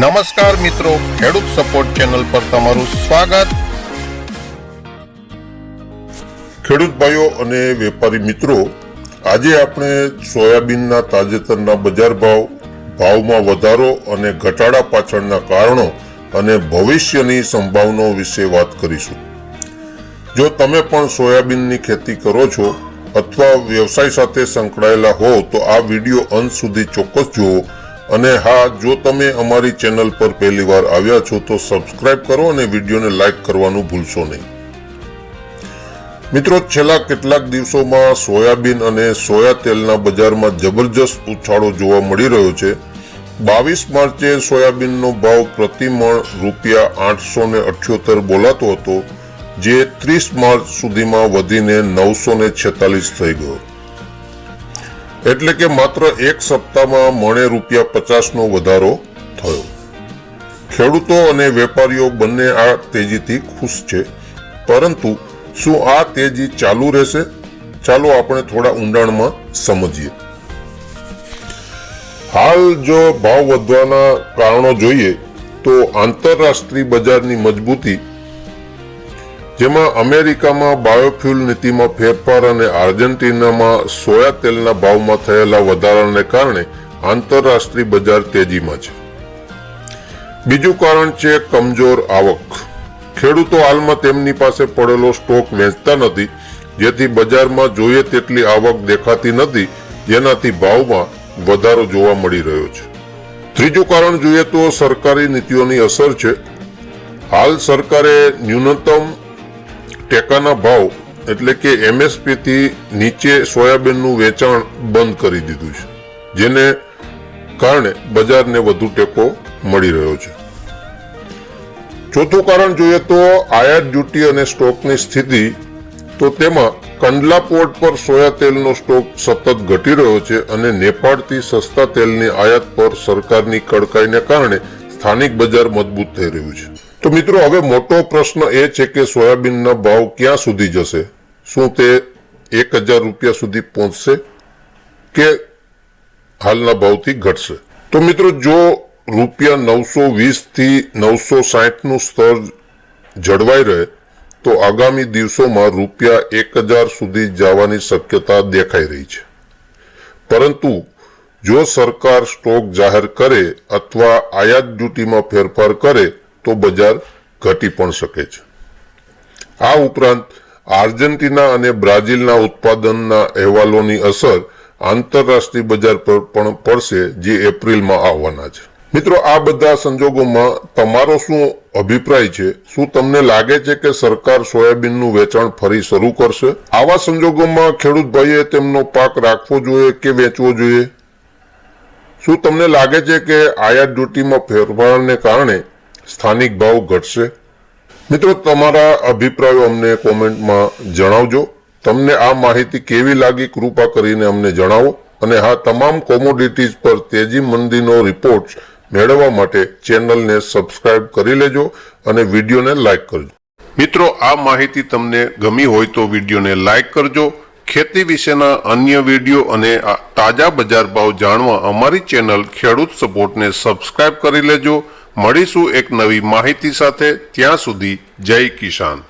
નમસ્કાર મિત્રો, ખેડૂત સપોર્ટ ચેનલ પર તમારું સ્વાગત. ખેડૂત ભાઈઓ અને વેપારી મિત્રો, આજે આપણે સોયાબીનના તાજેતરના બજાર ભાવ, ભાવમાં વધારો અને ઘટાડા પાછળના કારણો અને ભવિષ્યની સંભાવનાઓ વિશે વાત કરીશું. જો તમે પણ સોયાબીનની ખેતી કરો છો અથવા વ્યવસાય સાથે સંકળાયેલા હો, તો આ વીડિયો અંત સુધી ચોક્કસ જુઓ અને હા, જો તમે અમારી ચેનલ પર પહેલીવાર આવ્યા છો, તો સબસ્ક્રાઇબ કરો અને વિડીયોને લાઇક કરવાનું ભૂલશો નહીં. મિત્રો, છેલ્લા કેટલાક દિવસોમાં સોયાબીન અને સોયા તેલના બજારમાં જબરજસ્ત ઉછાળો જોવા મળી રહ્યો છે. બાવીસ માર્ચે સોયાબીનનો ભાવ પ્રતિમણ રૂપિયા આઠસો ને અઠ્યોતેર બોલાતો હતો, જે ત્રીસ માર્ચ સુધીમાં વધીને નવસો ને છેતાલીસ થઈ ગયો. એટલે કે માત્ર એક સપ્તાહમાં મણે રૂપિયા પચાસનો વધારો થયો. ખેડૂતો અને વેપારીઓ બંને આ તેજીથી ખુશ છે. પરંતુ શું આ તેજી ચાલુ રહેશે? ચાલો આપણે થોડા ઊંડાણમાં સમજીએ. હાલ જો ભાવ વધવાના કારણો જોઈએ, તો આંતરરાષ્ટ્રીય બજારની મજબૂતી જેમાં અમેરિકામાં બાયોફ્યુલ નીતિમાં ફેરફાર અને આર્જેન્ટિનામાં સોયા તેલના ભાવમાં થયેલા વધારાને કારણે આંતરરાષ્ટ્રીય બજાર તેજીમાં છે. બીજું કારણ છે કમજોર આવક. ખેડૂતો હાલમાં તેમની પાસે પડેલો સ્ટોક વેચતા નથી, જેથી બજારમાં જોઈએ તેટલી આવક દેખાતી નથી, જેનાથી ભાવમાં વધારો જોવા મળી રહ્યો છે. ત્રીજું કારણ જોઈએ તો સરકારી નીતિઓની અસર છે. હાલ સરકારે ન્યૂનતમ ટેકાના ભાવ એટલે કે એમએસપી થી નીચે સોયાબીનનું વેચાણ બંધ કરી દીધું છે, જેને કારણે બજારને વધુ ટેકો મળી રહ્યો છે. ચોથું કારણ જોઈએ તો આયાત ડ્યુટી અને સ્ટોકની સ્થિતિ, તો તેમાં કંડલા પોર્ટ પર સોયા તેલનો સ્ટોક સતત ઘટી રહ્યો છે અને નેપાળથી સસ્તા તેલની આયાત પર સરકારની કડકાઈને કારણે સ્થાનિક બજાર મજબૂત થઈ રહ્યું છે. તો મિત્રો, હવે મોટો પ્રશ્ન એ છે કે સોયાબીનના ભાવ ક્યાં સુધી જશે? શું તે એક હજાર રૂપિયા સુધી પહોંચશે કે હાલના ભાવથી ઘટશે? તો મિત્રો, જો રૂપિયા નવસો વીસથી નવસો સાહીઠનું સ્તર જળવાઈ રહે, તો આગામી દિવસોમાં રૂપિયા એક હજાર સુધી જવાની શક્યતા દેખાઈ રહી છે. પરંતુ જો સરકાર સ્ટોક જાહેર કરે અથવા આયાત ડ્યુટીમાં ફેરફાર કરે તો બજાર ઘટી પણ શકે છે. આ ઉપરાંત આર્જેન્ટિના અને બ્રાઝિલના ઉત્પાદનના અહેવાલોની અસર આંતરરાષ્ટ્રીય બજાર પર પણ પડશે જે એપ્રિલમાં આવવાના છે. મિત્રો, આ બધા સંજોગોમાં તમારો શું અભિપ્રાય છે? શું તમને લાગે છે કે સરકાર સોયાબીનનું વેચાણ ફરી શરૂ કરશે? આવા સંજોગોમાં ખેડૂત ભાઈએ તેમનો પાક રાખવો જોઈએ કે વેચવો જોઈએ? શું તમને લાગે છે કે આયાત ડ્યુટીમાં ફેરફારને કારણે સ્થાનિક ભાવ ઘટશે? મિત્રો, તમારા અભિપ્રાયો અમને કોમેન્ટમાં જણાવજો. તમને આ માહિતી કેવી લાગી કૃપા કરીને અમને જણાવો. અને હા, તમામ કોમોડિટીઝ પર તેજી મંદીનો રિપોર્ટ મેળવવા માટે ચેનલને સબસ્ક્રાઇબ કરી લેજો અને વિડીયોને લાઇક કરજો. મિત્રો, આ માહિતી તમને ગમી હોય તો વિડીયોને લાઇક કરજો. ખેતી વિશેના અન્ય વીડિયો અને તાજા બજાર ભાવ જાણવા અમારી ચેનલ ખેડૂત સપોર્ટને સબસ્ક્રાઇબ કરી લેજો. મળીશું એક નવી માહિતી સાથે. ત્યાં સુધી જય કિસાન.